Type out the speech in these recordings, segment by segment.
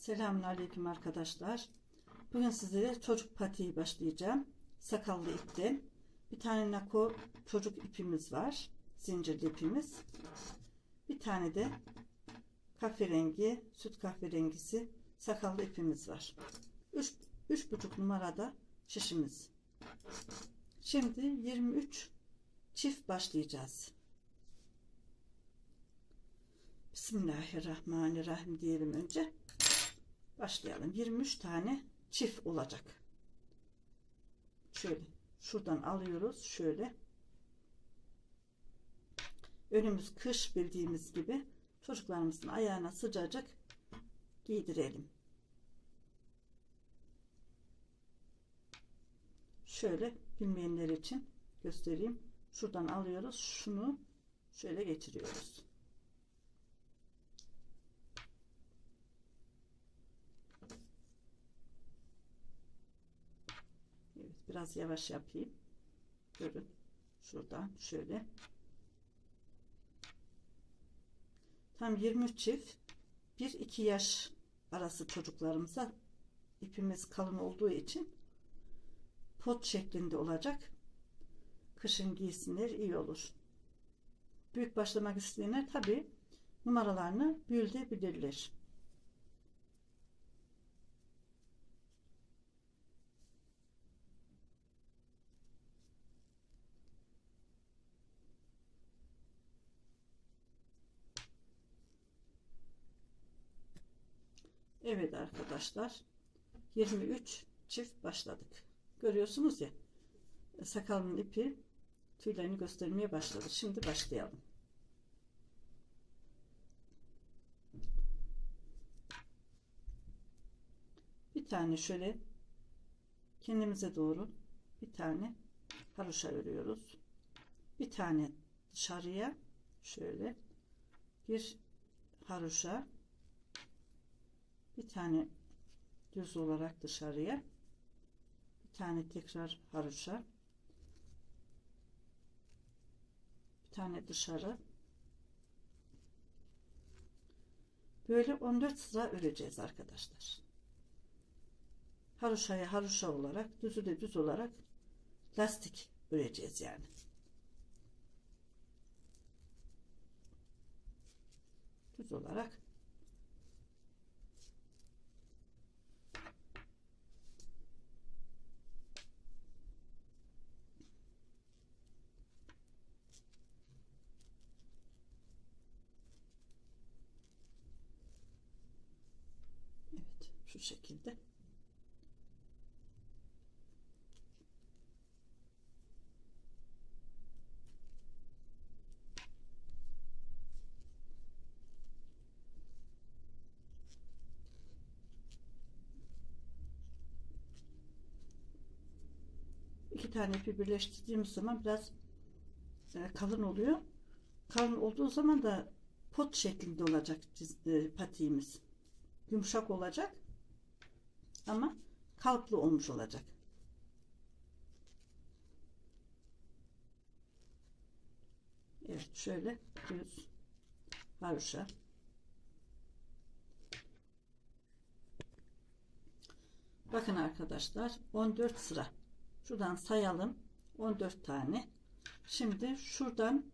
Selamünaleyküm arkadaşlar. Bugün sizlere çocuk patiği başlayacağım. Sakallı ipten. Bir tane nako çocuk ipimiz var. Zincirli ipimiz. Bir tane de kahverengi, süt kahverengisi sakallı ipimiz var. 3 üç, buçuk numarada şişimiz. Şimdi 23 çift başlayacağız. Bismillahirrahmanirrahim diyelim önce. Başlayalım. 23 tane çift olacak. Şöyle şuradan alıyoruz. Şöyle. Önümüz kış bildiğimiz gibi çocuklarımızın ayağına sıcacık giydirelim. Şöyle bilmeyenler için göstereyim. Şuradan alıyoruz. Şunu şöyle geçiriyoruz. Evet, biraz yavaş yapayım. Görün. Şuradan şöyle. Tam 23 çift 1-2 yaş arası çocuklarımıza ipimiz kalın olduğu için pot şeklinde olacak. Kışın giysinler iyi olur. Büyük başlamak isteyenler tabi numaralarını büyütebilirler. Evet arkadaşlar 23 çift başladık. Görüyorsunuz ya sakalın ipi tüylerini göstermeye başladı. Şimdi başlayalım. Bir tane şöyle kendimize doğru bir tane haroşa örüyoruz. Bir tane dışarıya şöyle bir haroşa bir tane düz olarak dışarıya. Bir tane tekrar haroşa. Bir tane dışarı. Böyle 14 sıra öreceğiz arkadaşlar. Haroşaya haroşa olarak düzü de düz olarak lastik öreceğiz yani. Düz olarak Evet şu şekilde. İki tane ipi birleştirdiğimiz zaman biraz e, kalın oluyor. Kalın olduğu zaman da pot şeklinde olacak e, patiğimiz yumuşak olacak ama kalıplı olmuş olacak. Evet şöyle düz haroşa. Bakın arkadaşlar 14 sıra. Şuradan sayalım. 14 tane. Şimdi şuradan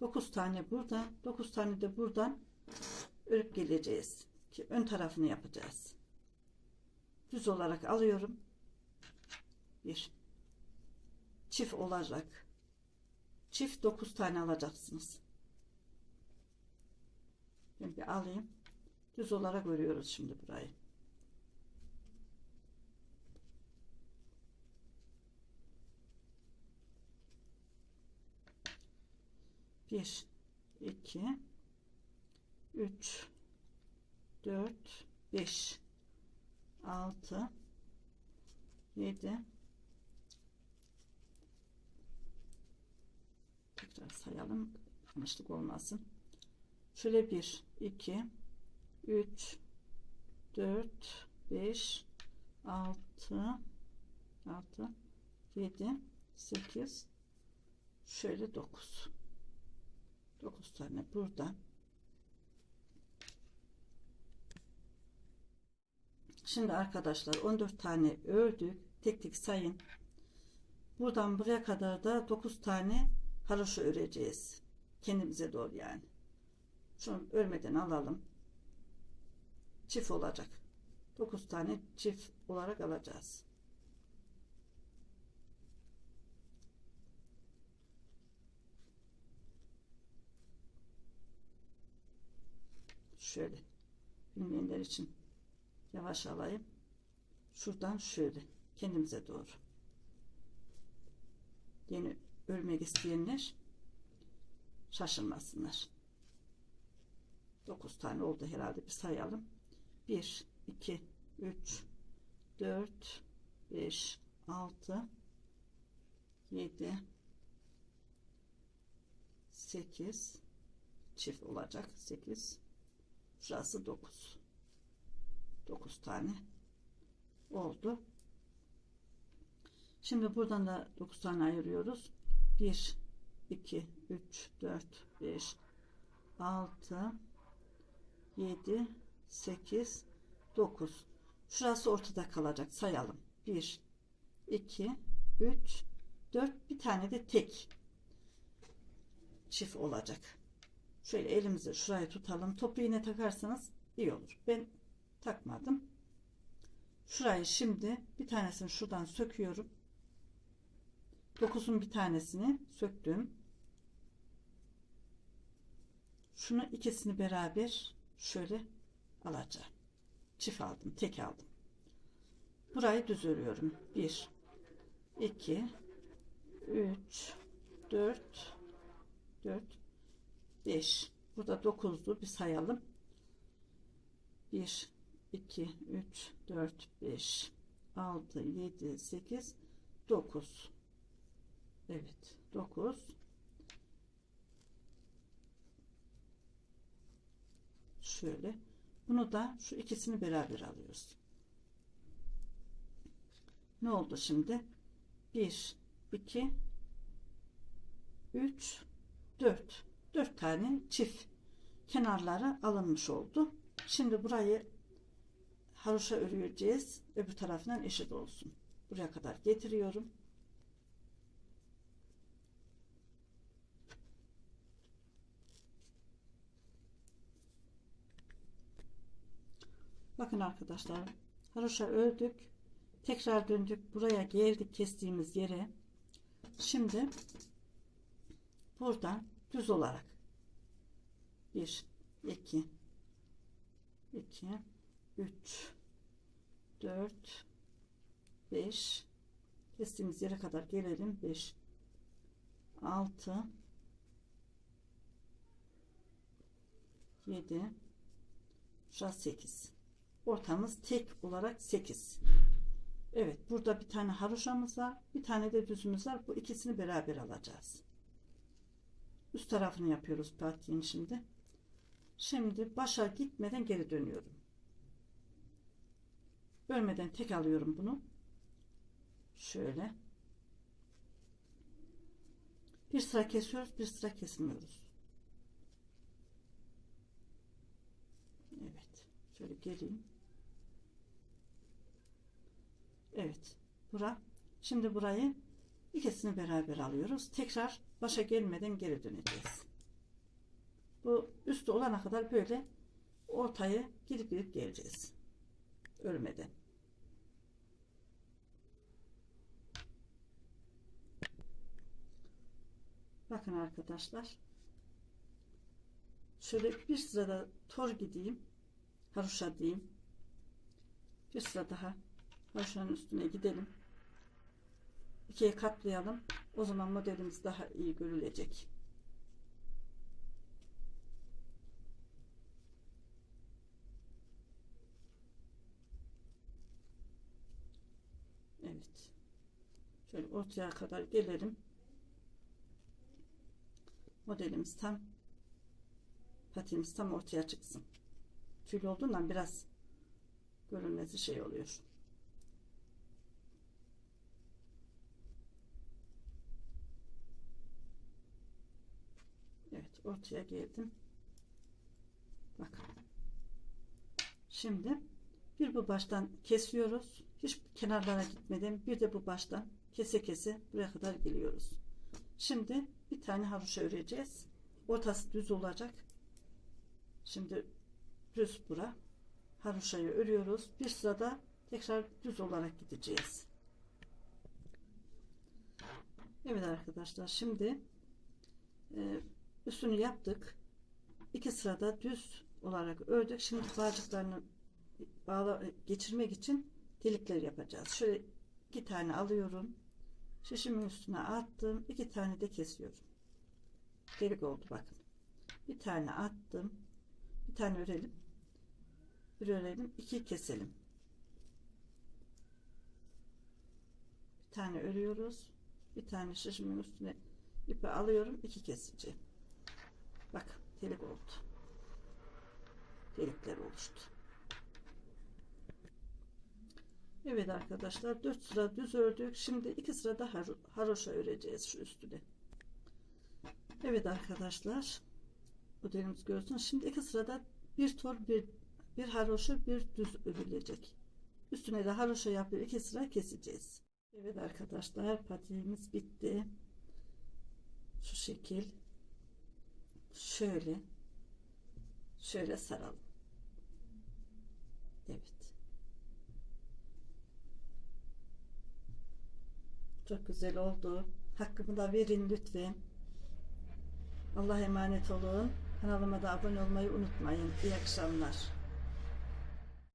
9 tane buradan 9 tane de buradan örüp geleceğiz ki ön tarafını yapacağız. Düz olarak alıyorum. Bir. Çift olacak. Çift 9 tane alacaksınız. Bir alayım. Düz olarak örüyoruz şimdi burayı. Bir, iki, üç, 4 5 6 7 tekrar sayalım. Yanlışlık olmasın. Şöyle 1 2 3 4 5 6 6 7 8 şöyle 9 9 tane buradan Şimdi arkadaşlar 14 tane ördük. Tek tek sayın. Buradan buraya kadar da 9 tane haroşa öreceğiz. Kendimize doğru yani. Şunu örmeden alalım. Çift olacak. 9 tane çift olarak alacağız. Şöyle bilmeyenler için yavaş alayım. Şuradan şöyle kendimize doğru. Yeni örmek isteyenler şaşırmasınlar. 9 tane oldu herhalde bir sayalım. 1 2 3 4 5 6 7 8 çift olacak 8 şurası 9 9 tane oldu. Şimdi buradan da 9 tane ayırıyoruz. 1 2 3 4 5 6 7 8 9 şurası ortada kalacak. Sayalım. 1 2 3 4 bir tane de tek çift olacak. Şöyle elimizi şuraya tutalım. Topu iğne takarsanız iyi olur. Ben takmadım. Şurayı şimdi bir tanesini şuradan söküyorum. 9'un bir tanesini söktüm. Şunu ikisini beraber şöyle alacağım çift aldım tek aldım. Burayı düz örüyorum. 1 2 3 4 4 5 burada 9'du bir sayalım. 1 2 3 4 5 6 7 8 9 Evet 9 şöyle. Bunu da şu ikisini beraber alıyoruz. Ne oldu şimdi? 1 2 3 4 4 tane çift kenarları alınmış oldu. Şimdi burayı haroşa öreceğiz öbür tarafından eşit olsun buraya kadar getiriyorum Bakın arkadaşlar haroşa ördük. Tekrar döndük. Buraya geldik kestiğimiz yere. Şimdi buradan düz olarak 1 2 2 3 4 5 kestiğimiz yere kadar gelelim. 5 6 7 şurası 8 ortamız tek olarak 8 Evet burada bir tane haroşamız var bir tane de düzümüz var. Bu ikisini beraber alacağız. Üst tarafını yapıyoruz patiğin şimdi. Şimdi başa gitmeden geri dönüyorum bölmeden tek alıyorum bunu şöyle bir sıra kesiyoruz bir sıra kesmiyoruz Evet şöyle geleyim Evet. Bura. Şimdi burayı ikisini beraber alıyoruz. Tekrar başa gelmeden geri döneceğiz. Bu üstü olana kadar böyle ortayı gidip gidip geleceğiz. Örmeden. Bakın arkadaşlar. Şöyle bir sırada tor gideyim. Haruşa diyeyim. Bir sıra daha Haşlanın üstüne gidelim. İkiye katlayalım. O zaman modelimiz daha iyi görülecek. Evet. Şöyle ortaya kadar gelelim. Modelimiz tam patiğimiz tam ortaya çıksın. Tül olduğundan biraz görünmesi şey oluyor. Evet ortaya geldim. Bakın. Şimdi Bir bu baştan kesiyoruz. Hiç kenarlara gitmeden bir de bu baştan kese kese buraya kadar geliyoruz. Şimdi bir tane haroşa öreceğiz. Ortası düz olacak. Şimdi düz bura. Haroşayı örüyoruz. Bir sırada tekrar düz olarak gideceğiz. Evet arkadaşlar şimdi e, üstünü yaptık. İki sırada düz olarak ördük. Şimdi bağcıklarını bağla, geçirmek için delikler yapacağız. Şöyle iki tane alıyorum. Şişimin üstüne attım. iki tane de kesiyorum. Delik oldu bakın. Bir tane attım. Bir tane örelim. Bir örelim. iki keselim. Bir tane örüyoruz. Bir tane şişimin üstüne ipi alıyorum. iki keseceğim. Bakın delik oldu. Delikler oluştu. Evet arkadaşlar 4 sıra düz ördük. Şimdi 2 sıra da har- haroşa öreceğiz şu üstüne. Evet arkadaşlar modelimiz görsün. Şimdi 2 sırada bir tor bir bir haroşa bir düz örülecek. Üstüne de haroşa yapıp 2 sıra keseceğiz. Evet arkadaşlar patiğimiz bitti. Şu şekil. Şöyle. Şöyle saralım. Evet. Çok güzel oldu. Hakkımı da verin lütfen. Allah'a emanet olun. Kanalıma da abone olmayı unutmayın. İyi akşamlar.